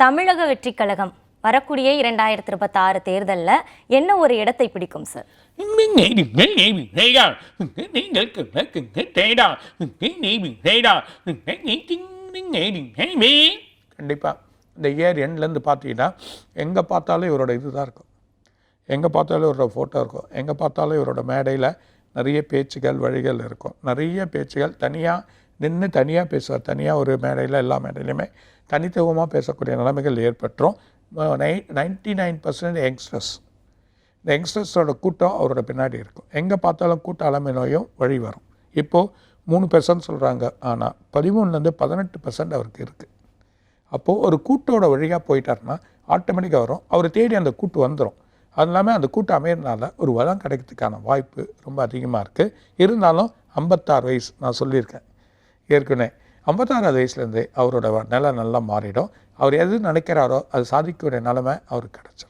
தமிழக வெற்றி கழகம் வரக்கூடிய இரண்டாயிரத்தி இருபத்தாறு தேர்தலில் என்ன ஒரு இடத்தை பிடிக்கும் சார் கண்டிப்பாக இந்த இயர் எண்ட்லேருந்து பார்த்தீங்கன்னா எங்கே பார்த்தாலும் இவரோட இது தான் இருக்கும். எங்கே பார்த்தாலும் இவரோட ஃபோட்டோ இருக்கும். எங்கே பார்த்தாலும் இவரோட மேடையில் நிறைய பேச்சுகள் வழிகள் இருக்கும். நிறைய பேச்சுகள் தனியாக நின்று தனியாக பேசுவார் தனியாக ஒரு மேடையில் எல்லா மேடையிலையுமே தனித்துவமாக பேசக்கூடிய நிலைமைகள் ஏற்பட்டுரும். நை நைன்டி நைன் பர்சன்ட் யங்ஸ்டர்ஸ். இந்த யங்ஸ்டர்ஸோட கூட்டம் அவரோட பின்னாடி இருக்கும். எங்கே பார்த்தாலும் கூட்ட அலமை நோயும் வழி வரும். இப்போது மூணு பெர்சன்ட் சொல்கிறாங்க ஆனால் பதிமூணுலேருந்து பதினெட்டு பர்சன்ட் அவருக்கு இருக்குது அப்போது ஒரு கூட்டோட வழியாக போயிட்டாருன்னா ஆட்டோமேட்டிக்காக வரும். அவரை தேடி அந்த கூட்டு வந்துடும் அது இல்லாமல் அந்த கூட்டம் அமையிறதுனால ஒரு வளம் கிடைக்கிறதுக்கான வாய்ப்பு ரொம்ப அதிகமாக இருக்குது இருந்தாலும் ஐம்பத்தாறு வயசு நான் சொல்லியிருக்கேன். ஏற்கனவே ஐம்பத்தாறாவது வயசுலேருந்து அவரோட நிலை நல்லா மாறிடும். அவர் எது நினைக்கிறாரோ அது சாதிக்கக்கூடிய நிலைமை அவருக்கு கிடச்சிடும்